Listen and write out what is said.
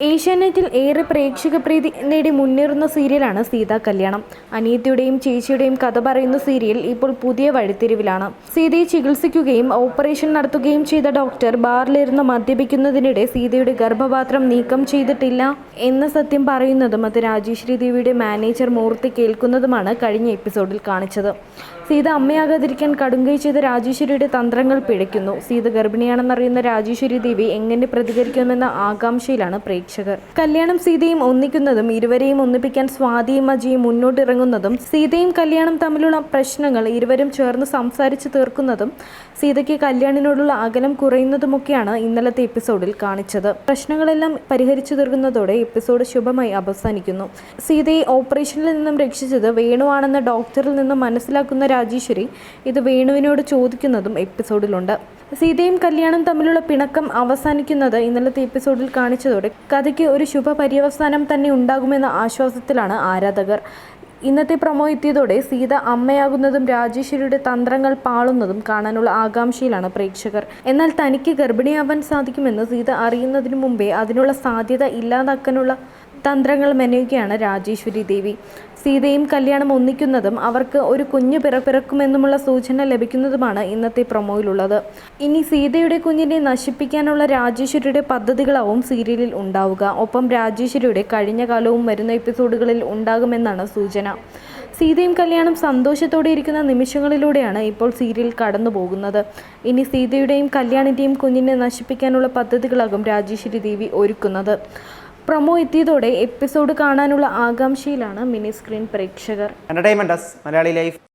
ഏഷ്യാനെറ്റിൽ ഏറെ പ്രേക്ഷക പ്രീതി നേടി മുന്നേറുന്ന സീരിയലാണ് സീതാ കല്യാണം. അനീതിയുടെയും ചേച്ചിയുടെയും കഥ പറയുന്ന സീരിയൽ ഇപ്പോൾ പുതിയ വഴിത്തിരിവിലാണ്. സീതയെ ചികിത്സിക്കുകയും ഓപ്പറേഷൻ നടത്തുകയും ചെയ്ത ഡോക്ടർ ബാറിലിരുന്ന് മദ്യപിക്കുന്നതിനിടെ സീതയുടെ ഗർഭപാത്രം നീക്കം ചെയ്തിട്ടില്ല എന്ന സത്യം പറയുന്നതും അത് രാജേശ്വരി ദേവിയുടെ മാനേജർ മൂർത്തി കേൾക്കുന്നതുമാണ് കഴിഞ്ഞ എപ്പിസോഡിൽ കാണിച്ചത്. സീത അമ്മയാകാതിരിക്കാൻ കടുങ്കൈ ചെയ്ത രാജേശ്വരിയുടെ തന്ത്രങ്ങൾ പിഴയ്ക്കുന്നു. സീത ഗർഭിണിയാണെന്നറിയുന്ന രാജേശ്വരി ദേവി എങ്ങനെ പ്രതികരിക്കുമെന്ന ആകാംക്ഷയിലാണ് പ്രേക്ഷകർ കല്യാണം സീതയും ഒന്നിക്കുന്നതും ഇരുവരെയും ഒന്നിപ്പിക്കാൻ സ്വാതിയും അജിയും മുന്നോട്ടിറങ്ങുന്നതും സീതയും കല്യാണം തമ്മിലുള്ള പ്രശ്നങ്ങൾ ഇരുവരും ചേർന്ന് സംസാരിച്ച് തീർക്കുന്നതും സീതയ്ക്ക് കല്യാണിനോടുള്ള അകലം കുറയുന്നതുമൊക്കെയാണ് ഇന്നലത്തെ എപ്പിസോഡിൽ കാണിച്ചത്. പ്രശ്നങ്ങളെല്ലാം പരിഹരിച്ചു തീർക്കുന്നതോടെ എപ്പിസോഡ് ശുഭമായി അവസാനിക്കുന്നു. സീതയെ ഓപ്പറേഷനിൽ നിന്നും രക്ഷിച്ചത് വേണുവാണെന്ന ഡോക്ടറിൽ നിന്നും മനസ്സിലാക്കുന്ന രാജേശ്വരി ഇത് വേണുവിനോട് ചോദിക്കുന്നതും എപ്പിസോഡിലുണ്ട്. സീതയും കല്യാണം തമ്മിലുള്ള പിണക്കം അവസാനിക്കുന്നത് ഇന്നലത്തെ എപ്പിസോഡിൽ കാണിച്ചതോടെ കഥയ്ക്ക് ഒരു ശുഭ പര്യവസാനം തന്നെ ഉണ്ടാകുമെന്ന ആശ്വാസത്തിലാണ് ആരാധകർ. ഇന്നത്തെ പ്രൊമോ എത്തിയതോടെ സീത അമ്മയാകുന്നതും രാജേശ്വരിയുടെ തന്ത്രങ്ങൾ പാളുന്നതും കാണാനുള്ള ആകാംക്ഷയിലാണ് പ്രേക്ഷകർ. എന്നാൽ തനിക്ക് ഗർഭിണിയാവാൻ സാധിക്കുമെന്ന് സീത അറിയുന്നതിനു മുമ്പേ അതിനുള്ള സാധ്യത ഇല്ലാതാക്കാനുള്ള തന്ത്രങ്ങൾ മെനയുകയാണ് രാജേശ്വരി ദേവി. സീതയും കല്യാണം ഒന്നിക്കുന്നതും അവർക്ക് ഒരു കുഞ്ഞ് പിറ പിറക്കുമെന്നുമുള്ള സൂചന ലഭിക്കുന്നതുമാണ് ഇന്നത്തെ പ്രൊമോയിലുള്ളത്. ഇനി സീതയുടെ കുഞ്ഞിനെ നശിപ്പിക്കാനുള്ള രാജേശ്വരിയുടെ പദ്ധതികളാവും സീരിയലിൽ ഉണ്ടാവുക. ഒപ്പം രാജേശ്വരിയുടെ കഴിഞ്ഞ കാലവും വരുന്ന എപ്പിസോഡുകളിൽ ഉണ്ടാകുമെന്നാണ് സൂചന. സീതയും കല്യാണം സന്തോഷത്തോടെ ഇരിക്കുന്ന നിമിഷങ്ങളിലൂടെയാണ് ഇപ്പോൾ സീരിയൽ കടന്നു പോകുന്നത്. ഇനി സീതയുടെയും കല്യാണിന്റെയും കുഞ്ഞിനെ നശിപ്പിക്കാനുള്ള പദ്ധതികളാകും രാജേശ്വരി ദേവി ഒരുക്കുന്നത്. പ്രൊമോ എത്തിയതോടെ എപ്പിസോഡ് കാണാനുള്ള ആകാംക്ഷയിലാണ് മിനി സ്ക്രീൻ പ്രേക്ഷകർ എന്റർടൈൻമെന്റ് മലയാളി ലൈഫ്.